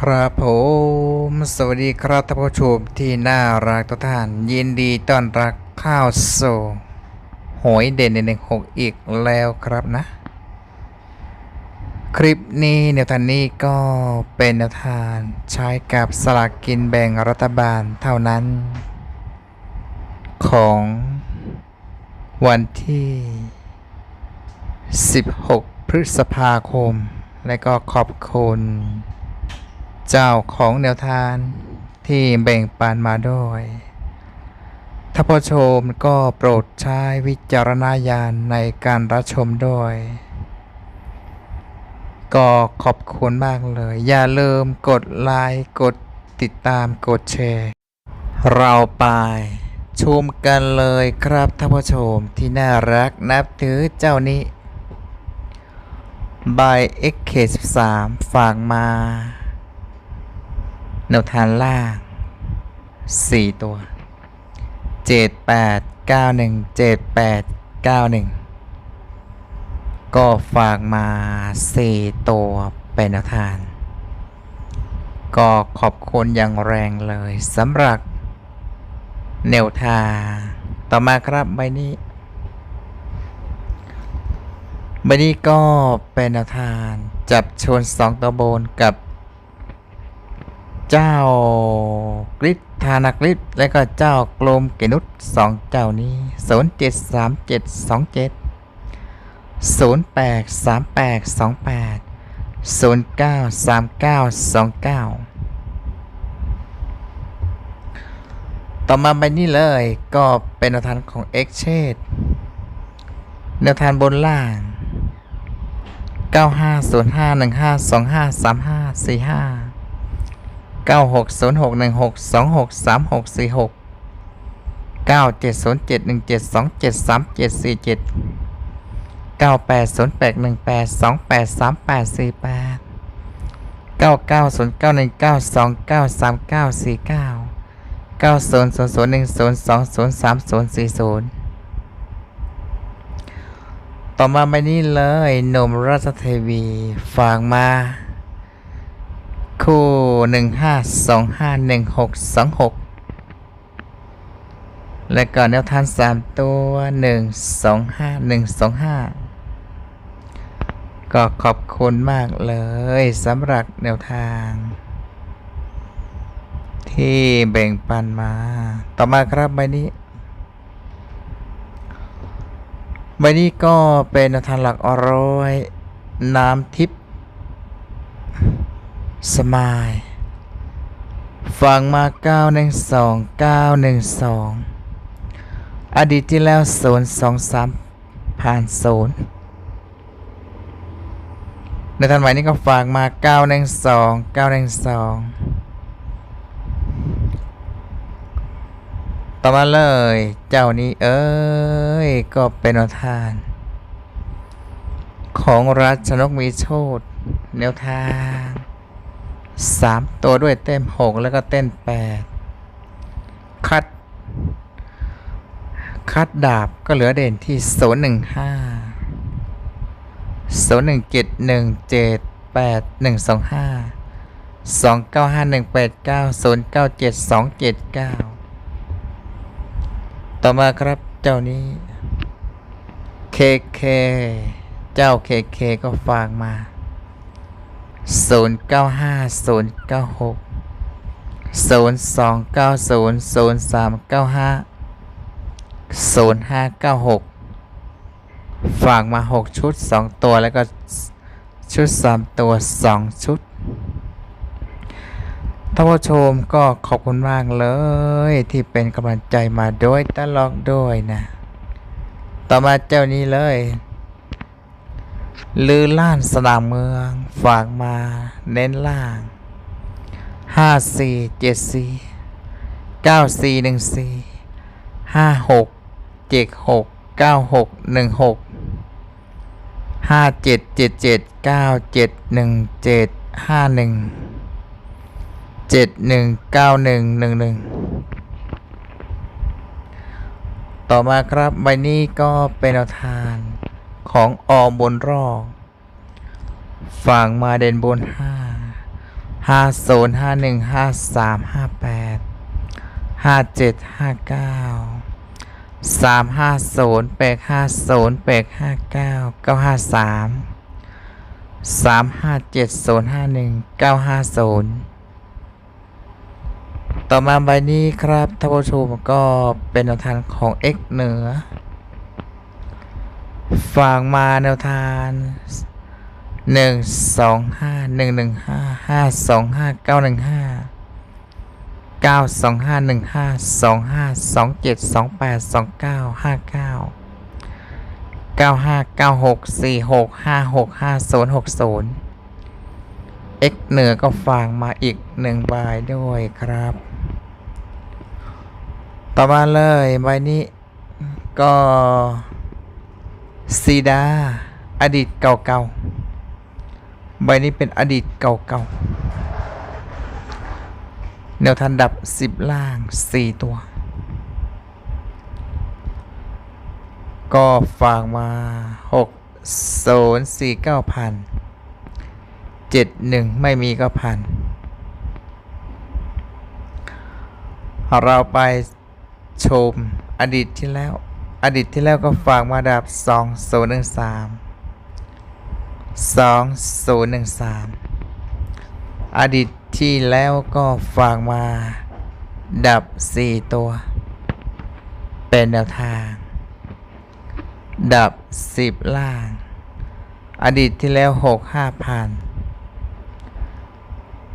ครับผมสวัสดีครับท่านผู้ชมที่น่ารักทุกท่าน ยินดีต้อนรับข้าวโซหวยเด่นในหนึ่งหกอีกแล้วครับนะ คลิปนี้แนวทางนี้ก็เป็นแนวทางใช้กับสลากกินแบ่งรัฐบาลเท่านั้น ของวันที่ 16 พฤษภาคม และก็ขอบคุณ เจ้าของแนวทางที่แบ่งปันมาด้วย ถ้าผู้ชมก็โปรดใช้วิจารณญาณในการรับชมด้วย ก็ขอบคุณมากเลย อย่าลืมกดไลค์กดติดตามกดแชร์ เราไปชมกันเลยครับท่านผู้ชมที่น่ารักนับถือเจ้านี้ by XK13 ฝากมา แนวทางล่าง 4 ตัว 78 91 78 91 ก็ฝากมา 4 ตัวเป็นแนวทาง ก็ขอบคุณอย่างแรงเลยสำหรับแนวทางต่อมาครับใบนี้ใบนี้ก็เป็นแนวทางจับชนสองตัวบนกับ เจ้ากริษธานากริษและก็เจ้ากลมเกนุษสองเจ้านี้ศูนย์เจ็ดสามเจ็ดสองเจ็ดศูนย์แปดสามแปดสองแปดศูนย์เก้าสามเก้าสองเก้าต่อมาใบนี้เลยก็เป็นแนวทางของ X เชดแนวทางบนล่างเต่อมาสี่ห้าเก้าหกศูนย์หกหนึ่งหกสองหกสามหกสี่หกเก้าเจ็ดศูนย์เจ็ดหนึ่งเจ็ดสองเจ็ดสามเจ็ดสี่เจ็ดเก้าแปดศูนย์แปดหนึ่งแปดสองแปดสามแปดสี่แปดเก้าเก้าศูนย์เก้าหนึ่งเก้าสองเก้าสามเก้าสี่เก้าเก้าศูนย์ศูนย์ศูนย์หนึ่งศูนย์สองศูนย์สามศูนย์สี่ศูนย์ต่อมาใบนี้เลยหนุ่มราชเทวีฝากมา คู่หนึ่งห้าสองห้าหนึ่งหกสองหกและก็แนวทางสามตัวหนึ่งสองห้าหนึ่งสองห้าก็ขอบคุณมากเลยสำหรับแนวทาง ที่แบ่งปันมา ต่อมาครับใบนี้ใบนี้ก็เป็นแนวทางหลักอร้อย น้ำทิพย์ สมายฟังมา 912 912 อดีตที่แล้ว 023 ผ่านศูนย์ในทันใหม่นี้ก็ฝากมา 912 912 ต่อมาเลย เจ้านี้เอ้ย ก็เป็นทางของรัชนกมีโชตแนวทาง สามตัวด้วยเต้มหกแล้วก็เต้นแปดคัด คัดดาบก็เหลือเด่นที่ศูนย์หนึ่งห้าศูนย์หนึ่งเจ็ดหนึ่งเจ็ดแปดหนึ่งสองห้าสองเก้าห้าหนึ่งแปดเก้าศูนย์เก้าเจ็ดสองเจ็ดเก้าต่อมาครับเจ้านี้ KK เจ้า KK ก็ฝากมา 0 9 5 0 9 6 0 2 9 0 0 3 9 5 0 5 9 6 ฝากมา 6 ชุด 2 ตัวแล้วก็ชุด 3 ตัว 2 ชุดท่านผู้ชมก็ขอบคุณมากเลยที่เป็นกำลังใจมาโดยตลอดด้วยนะ ต่อมาเจ้านี้เลย ลือล้านสนามเมือง ฝากมาเน้นล่าง ห้าสี่เจ็ดสี่เก้าสี่หนึ่งสี่ห้าหกเจ็ดหกเก้าหกหนึ่งหกห้าเจ็ดเจ็ดเจ็ดเก้าเจ็ดหนึ่งเจ็ดห้าหนึ่งเจ็ดหนึ่งเก้าหนึ่งหนึ่งหนึ่งต่อมาครับใบนี้ก็เป็นแนวทาง ของออมบนรอกฝั่งมาเดนบนห้าห้าศูนย์ห้าหนึ่งห้าสามห้าแปดห้าเจ็ดห้าเก้าสามห้าศูนย์แปดห้าศูนย์แปดห้าเก้าเก้าห้าสามสามห้าเจ็ดศูนย์ห้าหนึ่งเก้าห้าศูนย์ต่อมาใบนี้ครับท่านผู้ชมก็เป็นแนวทางของ X เหนือ ฝากมาแนวทางหนึ่งสองห้าหนึ่งหนึ่งห้าห้าสองห้าเก้าหนึ่งห้าเก้าสองห้าหนึ่งห้าสองห้าสองเจ็ดสองแปดสองเก้าห้าเก้าเก้าห้าเก้าหกสี่หกห้าหกห้าศูนย์หกศูนย์ X เหนือก็ฝากมาอีกหนึ่งใบด้วยครับ ต่อมาเลยใบนี้ก็ ซีดา อดีตเก่าๆ ใบนี้เป็นอดีตเก่าๆ แนวทันดับ 10 ล่าง 4 ตัว ก็ฝากมา 6 0 4 9พัน7 1 ไม่มีก็พัน เราไปชมอดีตที่แล้ว อดีตที่แล้วก็ฝากมาดับ 2 0 1 3 2 0 1 3 อดีตที่แล้วก็ฝากมาดับ 4 ตัว เป็นแนวทาง ดับ 10 ล่าง อดีตที่แล้ว 6 5พัน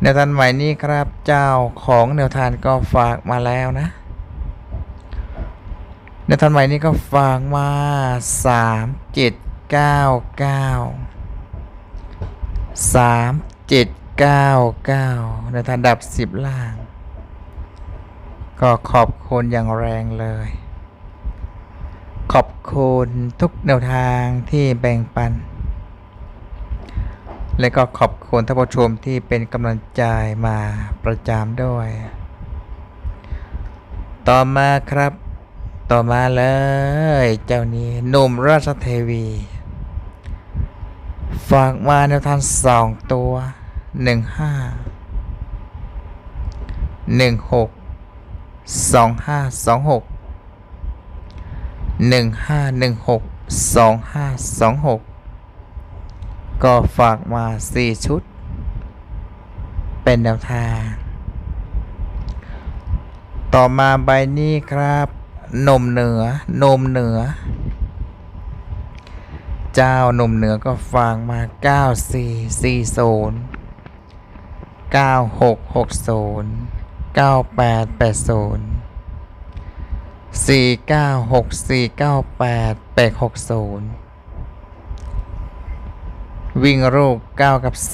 แนวทานใหม่นี้ครับเจ้าของแนวทานก็ฝากมาแล้วนะ แนทานใหม่นี้ก็ฝากมาสามเจ็ดเก้าเก้าสามเจ็ดเก้าเก้าแนทานดับสิบล่าง ก็ขอบคุณอย่างแรงเลย ขอบคุณทุกแนวทางที่แบ่งปัน และก็ขอบคุณท่านผู้ชมที่เป็นกำลังใจมาประจำด้วย ต่อมาครับ ต่อมาเลย เจ้านี้หนุ่มราชเทวี ฝากมาแนวทางสองตัวหนึ่งห้าหนึ่งหกสองห้าสองหกหนึ่งห้าหนึ่งหกสองห้าสองหกก็ฝากมา4ชุด เป็นแนวทาง ต่อมาใบนี้ครับ นมเหนือนมเหนือ เจ้านมเหนือก็ฝากมา9440 9660 9880 496498 860วิ่งรูป9กับ0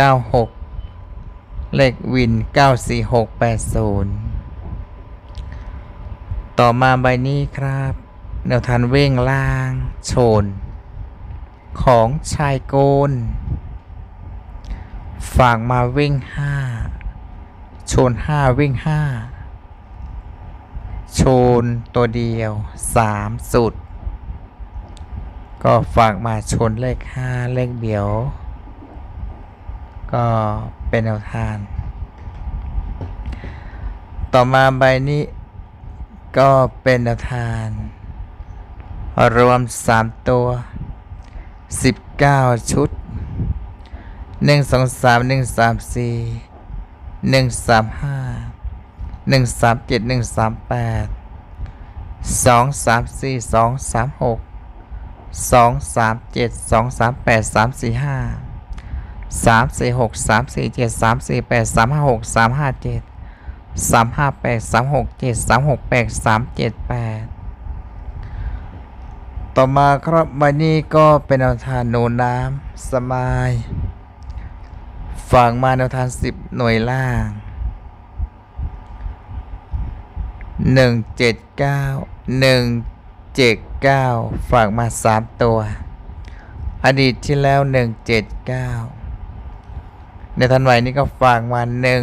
96เลขวิน94680 ต่อมาใบนี้ครับ แนวทันเว่งล่างโชน ของชายโกนฝากมาวิ่ง5โชน5วิ่ง5โชนตัวเดียว3สุด ก็ฝากมาชนเลข5เลขเดียว ก็เป็นแนวทาง ต่อมาใบนี้ ก็เป็นทางรวม3ตัว 19 ชุด 1 2 3 1 3 4 1 3 5 1 3 7 1 3 8 2 3 4 2 3 6 2 3 7 2 3 8 3 4 5 3 4 6 3 4 7 3 4 8 3 5 6 3 5 7 3 5 8 3 6 7 3 6 8 3 7 8ต่อมาครับใบนี้ก็เป็นแนวทางโนน้ำสมายฝั่งมาแนวทางสิบหน่วยล่างหนึ่งเจ็ดเก้าหนึ่งเจ็ดเก้าฝากมาสามตัว อดีตที่แล้วหนึ่งเจ็ดเก้าในทันไหวนี้ก็ฝากมาหนึ่ง